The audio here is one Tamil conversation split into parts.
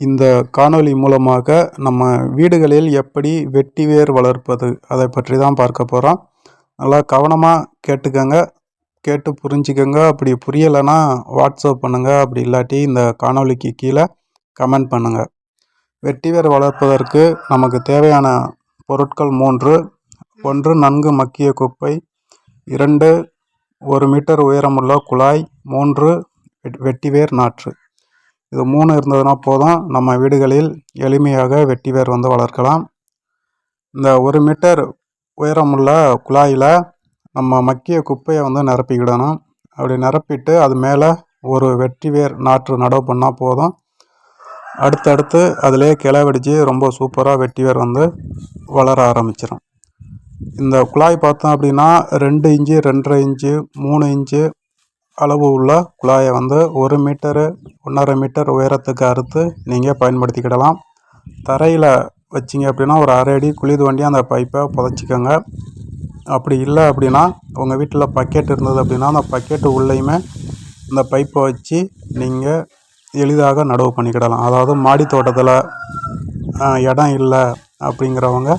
இந்த காணொளி மூலமாக நம்ம வீடுகளில் எப்படி வெட்டி வேர் வளர்ப்பது அதை பற்றி தான் பார்க்க போகிறோம் நல்லா கவனமாக கேட்டுக்கங்க கேட்டு புரிஞ்சுக்கங்க. அப்படி புரியலைன்னா வாட்ஸ்அப் பண்ணுங்கள் அப்படி இல்லாட்டி இந்த காணொளிக்கு கீழே கமெண்ட் பண்ணுங்கள் வெட்டி வேர் வளர்ப்பதற்கு நமக்கு தேவையான பொருட்கள் மூன்று. ஒன்று நன்கு மக்கிய குப்பை. இரண்டு ஒரு மீட்டர் உயரமுள்ள குழாய். மூன்று வெட்டிவேர் நாற்று. இது மூணு இருந்ததுன்னா போதும். நம்ம வீடுகளில் எளிமையாக வெட்டிவேர் வந்து வளர்க்கலாம். இந்த ஒரு மீட்டர் உயரமுள்ள குழாயில் நம்ம மக்கிய குப்பையை வந்து நிரப்பிக்கிடணும். அப்படி நிரப்பிட்டு அது மேலே ஒரு வெற்றிவேர் நாற்று நடவு பண்ணால் போதும். அடுத்தடுத்து அதிலே கிளை வெடித்து ரொம்ப சூப்பராக வெட்டிவேர் வந்து வளர ஆரம்பிச்சிடும் இந்த குழாய் பார்த்தோம் அப்படின்னா ரெண்டு இன்ச்சு ரெண்டரை இன்ச்சு மூணு இன்ச்சு அளவு உள்ள குழாயை வந்து ஒரு மீட்டரு ஒன்றரை மீட்டர் உயரத்துக்கு அறுத்து நீங்கள் பயன்படுத்திக்கிடலாம். தரையில் வச்சிங்க அப்படின்னா ஒரு அரை அடி குழி தோண்டி அந்த பைப்பை புதைச்சிக்கோங்க. அப்படி இல்லை அப்படின்னா உங்கள் வீட்டில் பக்கெட் இருந்தது அப்படின்னா அந்த பக்கெட்டு உள்ளேயுமே இந்த பைப்பை வச்சு நீங்கள் எளிதாக நடவு பண்ணிக்கிடலாம். அதாவது மாடி தோட்டத்தில் இடம் இல்லை அப்படிங்கிறவங்க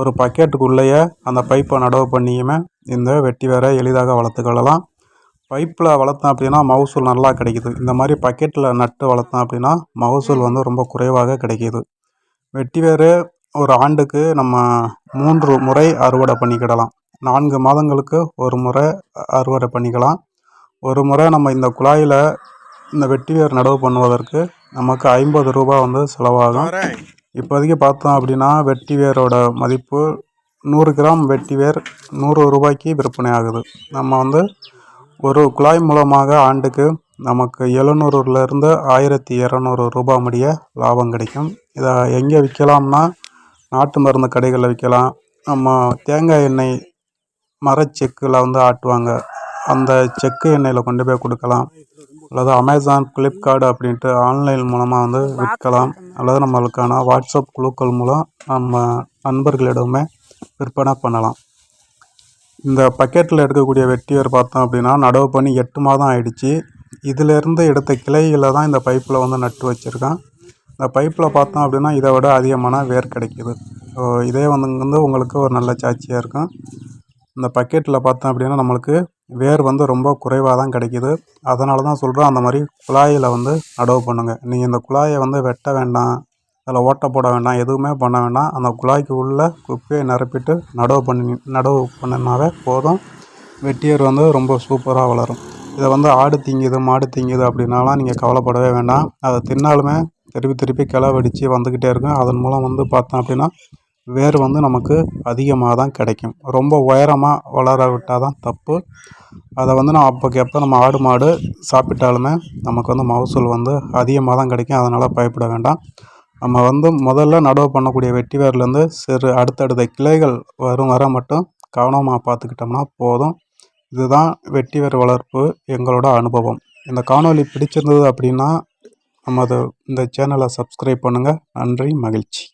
ஒரு பக்கெட்டுக்குள்ளேயே அந்த பைப்பை நடவு பண்ணியுமே இந்த வெட்டி வேற எளிதாக வளர்த்துக்கொள்ளலாம். பைப்பில் வளர்த்தோம் அப்படின்னா மகசூல் நல்லா கிடைக்கிது. இந்த மாதிரி பக்கெட்டில் நட்டு வளர்த்தோம் அப்படின்னா மகசூல் வந்து ரொம்ப குறைவாக கிடைக்கிது. வெட்டி வேர் ஒரு ஆண்டுக்கு நம்ம மூன்று முறை அறுவடை பண்ணிக்கிடலாம். நான்கு மாதங்களுக்கு ஒரு முறை அறுவடை பண்ணிக்கலாம். ஒரு முறை நம்ம இந்த குழாயில் இந்த வெட்டி வேர் நடவு பண்ணுவதற்கு நமக்கு ஐம்பது ரூபா வந்து செலவாகும். இப்போதைக்கு பார்த்தோம் அப்படின்னா வெட்டி வேரோட மதிப்பு நூறு கிராம் வெட்டி வேர் நூறு ரூபாய்க்கு விற்பனை ஆகுது. நம்ம வந்து ஒரு குழாய் மூலமாக ஆண்டுக்கு நமக்கு எழுநூறுலேருந்து ஆயிரத்தி இரநூறு ரூபாய் முடிய லாபம் கிடைக்கும். இதை எங்கே விற்கலாம்னா நாட்டு மருந்து கடைகளில் விற்கலாம். நம்ம தேங்காய் எண்ணெய் மரச்செக்கில் வந்து ஆட்டுவாங்க. அந்த செக்கு எண்ணெயில் கொண்டு போய் கொடுக்கலாம். அல்லது அமேசான் ஃப்ளிப்கார்ட் அப்படின்ட்டு ஆன்லைன் மூலமாக வந்து விற்கலாம். அல்லது நம்மளுக்கான வாட்ஸ்அப் குழுக்கள் மூலம் நம்ம நண்பர்களிடமே விற்பனை பண்ணலாம். இந்த பக்கெட்டில் எடுக்கக்கூடிய வெட்டியர் பார்த்தோம் அப்படின்னா நடவு பண்ணி எட்டு மாதம் ஆயிடுச்சு. இதிலேருந்து எடுத்த கிளைகளை தான் இந்த பைப்பில் வந்து நட்டு வச்சுருக்கேன். இந்த பைப்பில் பார்த்தோம் அப்படின்னா இதை விட அதிகமான வேர் கிடைக்கிது. ஸோ இதே வந்து வந்து உங்களுக்கு ஒரு நல்ல சாட்சியாக இருக்கும். இந்த பக்கெட்டில் பார்த்தோம் அப்படின்னா நம்மளுக்கு வேர் வந்து ரொம்ப குறைவாக தான் கிடைக்கிது. அதனால தான் சொல்கிறோம் அந்த மாதிரி குழாயில் வந்து நடவு பண்ணுங்கள் நீங்கள் இந்த குழாயை வந்து வெட்ட வேண்டாம். அதில் ஓட்டை போட வேண்டாம் எதுவுமே பண்ண வேண்டாம். அந்த குழாய்க்கு உள்ளே குப்பையை நிரப்பிட்டு நடவு பண்ணி நடவு பண்ணினாவே போதும். வெட்டியர் வந்து ரொம்ப சூப்பராக வளரும். இதை வந்து ஆடு திங்குது மாடு திங்குது அப்படின்னாலாம் நீங்கள் கவலைப்படவே வேண்டாம். அதை தின்னாலுமே திருப்பி திருப்பி கிளை வெடித்து வந்துக்கிட்டே இருக்கும். அதன் மூலம் வந்து பார்த்தோம் அப்படின்னா வேர் வந்து நமக்கு அதிகமாக தான் கிடைக்கும். ரொம்ப உயரமாக வளர விட்டால் தான் தப்பு. அதை வந்து நான் அப்போக்கு நம்ம ஆடு மாடு சாப்பிட்டாலுமே நமக்கு வந்து மகசூல் வந்து அதிகமாக தான் கிடைக்கும். அதனால் பயப்பட வேண்டாம். நம்ம வந்து முதல்ல நடவு பண்ணக்கூடிய வெட்டி வேர்லேருந்து சிறு அடுத்தடுத்த கிளைகள் வரும் வர மட்டும் கவனமாக பார்த்துக்கிட்டோம்னா போதும். இதுதான் வெட்டி வேர் வளர்ப்பு எங்களோட அனுபவம். இந்த காணொலி பிடிச்சிருந்தது அப்படின்னா நமது இந்த சேனலை சப்ஸ்கிரைப் பண்ணுங்கள் நன்றி மகிழ்ச்சி.